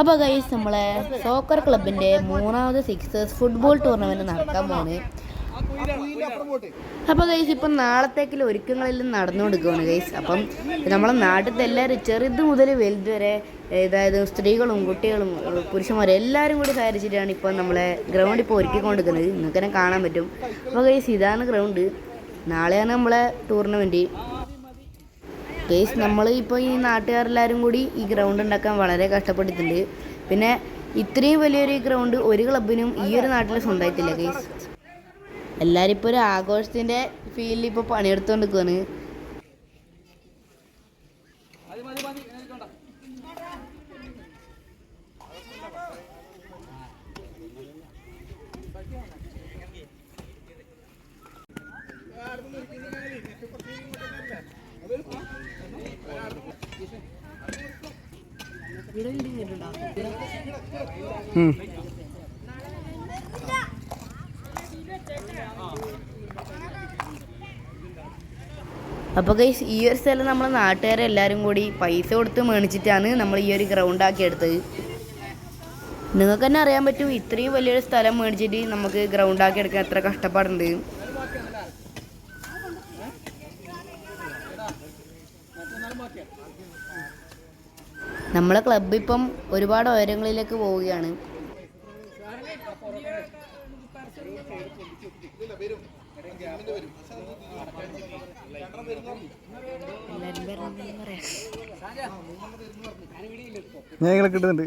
അപ്പോൾ ഗൈസ് നമ്മളെ സോക്കർ ക്ലബിന്റെ മൂന്നാമത് സിക്സേഴ്സ് ഫുട്ബോൾ ടൂർണമെന്റ് നടക്കാൻ പോണ്. അപ്പോൾ ഗൈസ് ഇപ്പം നാളത്തേക്കുള്ള ഒരുക്കങ്ങളെല്ലാം നടന്നുകൊടുക്കുകയാണ് ഗൈസ് അപ്പം നമ്മളെ നാട്ടിലത്തെ എല്ലാവരും ചെറുത് മുതൽ വലുത് വരെ അതായത് സ്ത്രീകളും കുട്ടികളും പുരുഷന്മാരും എല്ലാവരും കൂടി സഹകരിച്ചിട്ടാണ് ഇപ്പോൾ നമ്മളെ ഗ്രൗണ്ട് ഇപ്പോൾ ഒരുക്കിക്കൊണ്ടിരിക്കുന്നത്. നിങ്ങൾക്ക് തന്നെ കാണാൻ പറ്റും. അപ്പോൾ ഗൈസ് ഇതാണ് ഗ്രൗണ്ട് നാളെയാണ് നമ്മളെ ടൂർണമെന്റ് കേസ് നമ്മൾ ഇപ്പോൾ ഈ നാട്ടുകാരെല്ലാവരും കൂടി ഈ ഗ്രൗണ്ട് ഉണ്ടാക്കാൻ വളരെ കഷ്ടപ്പെട്ടിട്ടുണ്ട്. പിന്നെ ഇത്രയും വലിയൊരു ഗ്രൗണ്ട് ഒരു ക്ലബിനും ഈ ഒരു നാട്ടിൽ സ്വന്തമായിട്ടില്ല കേസ് എല്ലാവരും ഇപ്പോൾ ഒരു ആഘോഷത്തിന്റെ ഫീലിൽ ഇപ്പോൾ പണിയെടുത്തുകൊണ്ട് നിൽക്കുകയാണ് അപ്പോൾ ഗൈസ് ഈ ഒരു സ്ഥലം നമ്മൾ നാട്ടുകാരെ എല്ലാവരും കൂടി പൈസ കൊടുത്ത് മേടിച്ചിട്ടാണ് നമ്മൾ ഈ ഒരു ഗ്രൗണ്ട് ആക്കി എടുത്തത്. നിങ്ങൾക്ക് തന്നെ അറിയാൻ പറ്റും ഇത്രയും വലിയൊരു സ്ഥലം മേടിച്ചിട്ട് നമുക്ക് ഗ്രൗണ്ട് ആക്കി എടുക്കാൻ എത്ര കഷ്ടപ്പാടുണ്ട്. നമ്മളെ ക്ലബ്ബ് ഇപ്പം ഒരുപാട് ഉയരങ്ങളിലേക്ക് പോവുകയാണ്. ഞാൻ നിങ്ങളെ കിട്ടുന്നുണ്ട്.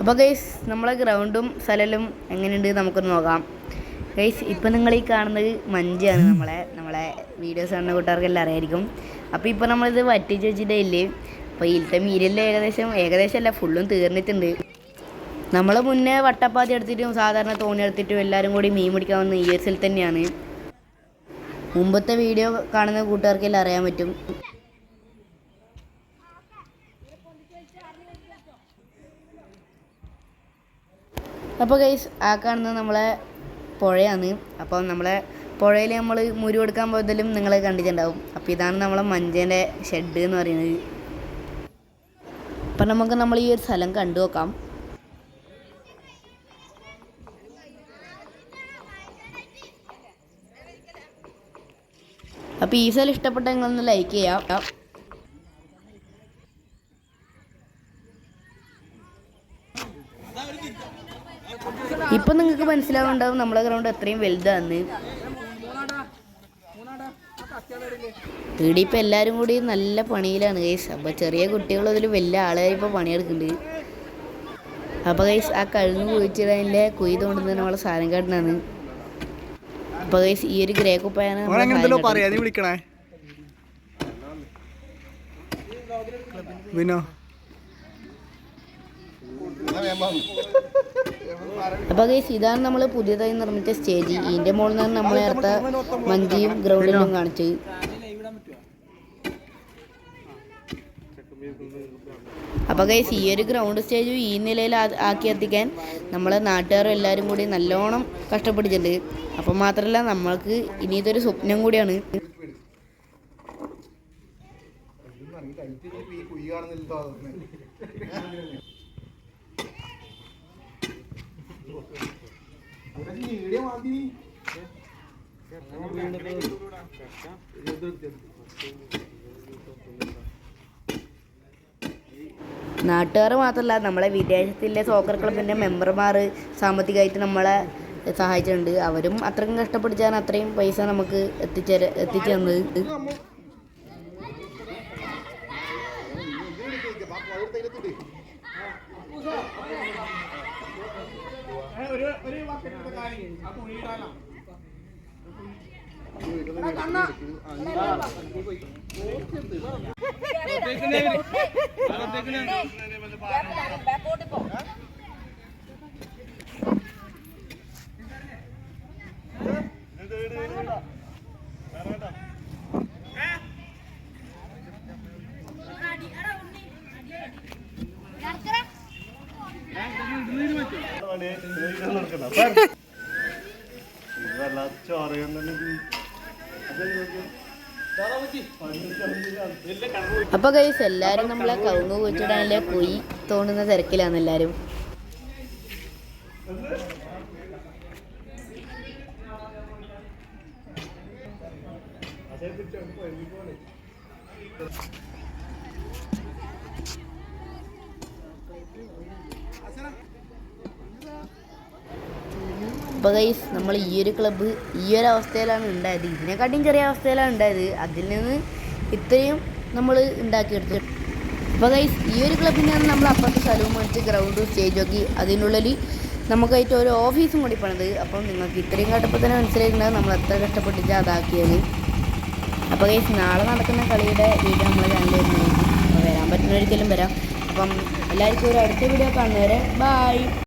അപ്പോൾ ഗൈസ് നമ്മളെ ഗ്രൗണ്ടും സ്ഥലവും എങ്ങനെയുണ്ട് നമുക്കൊന്ന് നോക്കാം. ഗൈസ് ഇപ്പം നിങ്ങൾ ഈ കാണുന്നത് മഞ്ചാണ് നമ്മളെ നമ്മളെ വീഡിയോസ് കാണുന്ന കൂട്ടുകാർക്കെല്ലാം അറിയായിരിക്കും. അപ്പോൾ ഇപ്പോൾ നമ്മളിത് വറ്റിച്ച് വെച്ചിട്ടേ ഇല്ലേ? അപ്പോൾ ഇതിലത്തെ മീനെല്ലാം ഏകദേശം? ഏകദേശം അല്ല ഫുള്ളും തീർന്നിട്ടുണ്ട്. നമ്മൾ മുന്നേ വട്ടപ്പാത്തി എടുത്തിട്ടും സാധാരണ തോണി എടുത്തിട്ടും എല്ലാവരും കൂടി മീൻ പിടിക്കാൻ വന്ന ഈ എസിൽ തന്നെയാണ്. മുമ്പത്തെ വീഡിയോ കാണുന്ന കൂട്ടുകാർക്കെല്ലാം അറിയാൻ പറ്റും. അപ്പോൾ ഗൈസ് ആ കാണുന്നത് നമ്മളെ പുഴയാണ്. അപ്പോൾ നമ്മളെ പുഴയിൽ നമ്മൾ മുരി കൊടുക്കാൻ പോയതിലും നിങ്ങൾ കണ്ടിട്ടുണ്ടാവും. അപ്പോൾ ഇതാണ് നമ്മളെ മഞ്ചേന്റെ ഷെഡ് എന്ന് പറയുന്നത്. അപ്പം നമുക്ക് നമ്മൾ ഈ ഒരു സ്ഥലം കണ്ടു നോക്കാം. അപ്പോൾ ഈ സ്ഥലം ഇഷ്ടപ്പെട്ടെങ്കിൽ ഒന്ന് ലൈക്ക് ചെയ്യാം. ഇപ്പം നിങ്ങൾക്ക് മനസ്സിലാവുണ്ടാവും നമ്മളെ ഗ്രൗണ്ട് എത്രയും ഇവിടെ ഇപ്പം എല്ലാവരും കൂടി നല്ല പണിയിലാണ് ഗൈസ് അപ്പോൾ ചെറിയ കുട്ടികൾ അതിൽ വലിയ ആളുകാർ ഇപ്പോൾ പണിയെടുക്കുന്നുണ്ട്. അപ്പോൾ ഗൈസ് ആ കഴുന്ന് കുഴിച്ചിടതിന്റെ കുയി തോണ്ടുന്നത് നമ്മളെ സാധനം കാട്ടിനാണ്. അപ്പോൾ ഗൈസ് ഈ ഒരു ഗ്രേ കുപ്പായാണ് വിനോ. അപ്പോൾ ഗൈസ് ഇതാണ് നമ്മൾ പുതിയതായി നിർമ്മിച്ച സ്റ്റേജ്. ഇതിന്റെ മുകളിൽ നിന്ന് നമ്മൾ നേരത്തെ മഞ്ചിയും ഗ്രൗണ്ടിലും കാണിച്ചത്. അപ്പോൾ ഗൈസ് ഈ ഒരു ഗ്രൗണ്ട് സ്റ്റേജ് ഈ നിലയിൽ ആക്കി എത്തിക്കാൻ നമ്മളെ നാട്ടുകാരും എല്ലാവരും കൂടി നല്ലോണം കഷ്ടപ്പെട്ടിട്ടുണ്ട്. അപ്പോൾ മാത്രമല്ല നമ്മൾക്ക് ഇനി ഇതൊരു സ്വപ്നം കൂടിയാണ്. ഈ കാണുന്നില്ല നാട്ടുകാർ മാത്രമല്ല നമ്മളെ വിദേശത്തിലെ സോക്കർ ക്ലബിന്റെ മെമ്പർമാർ സാമ്പത്തികമായിട്ട് നമ്മളെ സഹായിച്ചിട്ടുണ്ട്. അവരും അത്രയും കഷ്ടപ്പെടിച്ചാണ് അത്രയും പൈസ നമുക്ക് എത്തിച്ചേര എത്തിച്ചു തന്നത്. ബാക്കോട്ട് പോ അപ്പോൾ കൈസ് എല്ലാരും നമ്മളെ കവുങ്ങ് കുഴിച്ചിടാനല്ലേ കുഴി തോണ്ടുന്ന തിരക്കിലാണ് എല്ലാവരും അപ്പോൾ ഗൈസ് നമ്മൾ ഈ ഒരു ക്ലബ്ബ് ഈ ഒരു അവസ്ഥയിലാണ് ഉണ്ടായത്. ഇതിനെക്കാട്ടിയും ചെറിയ അവസ്ഥയിലാണ് ഉണ്ടായത്. അതിൽ നിന്ന് ഇത്രയും നമ്മൾ ഉണ്ടാക്കിയെടുത്തു. അപ്പോൾ ഗൈസ് ഈ ഒരു ക്ലബിനാണ് നമ്മൾ അപ്പുറത്തെ സ്ഥലവും മേടിച്ച് ഗ്രൗണ്ടും സ്റ്റേജൊക്കെ അതിനുള്ളിൽ നമുക്കായിട്ട് ഒരു ഓഫീസും കൂടി പണിത് അപ്പം നിങ്ങൾക്ക് ഇത്രയും കണ്ടപ്പോൾ തന്നെ മനസ്സിലായിട്ടുണ്ടാകും നമ്മൾ എത്ര കഷ്ടപ്പെട്ടിട്ട് അതാക്കിയത്. അപ്പോൾ ഗൈസ് നാളെ നടക്കുന്ന കളിയുടെ വീഡിയോ നമ്മൾ ചാനലിൽ വരുന്നതായിരിക്കും. അപ്പോൾ വരാൻ പറ്റുന്ന ഒരിക്കലും വരാം. അപ്പം എല്ലാവർക്കും ഒരു അടുത്ത വീഡിയോ കാണുന്നവരെ ബായ്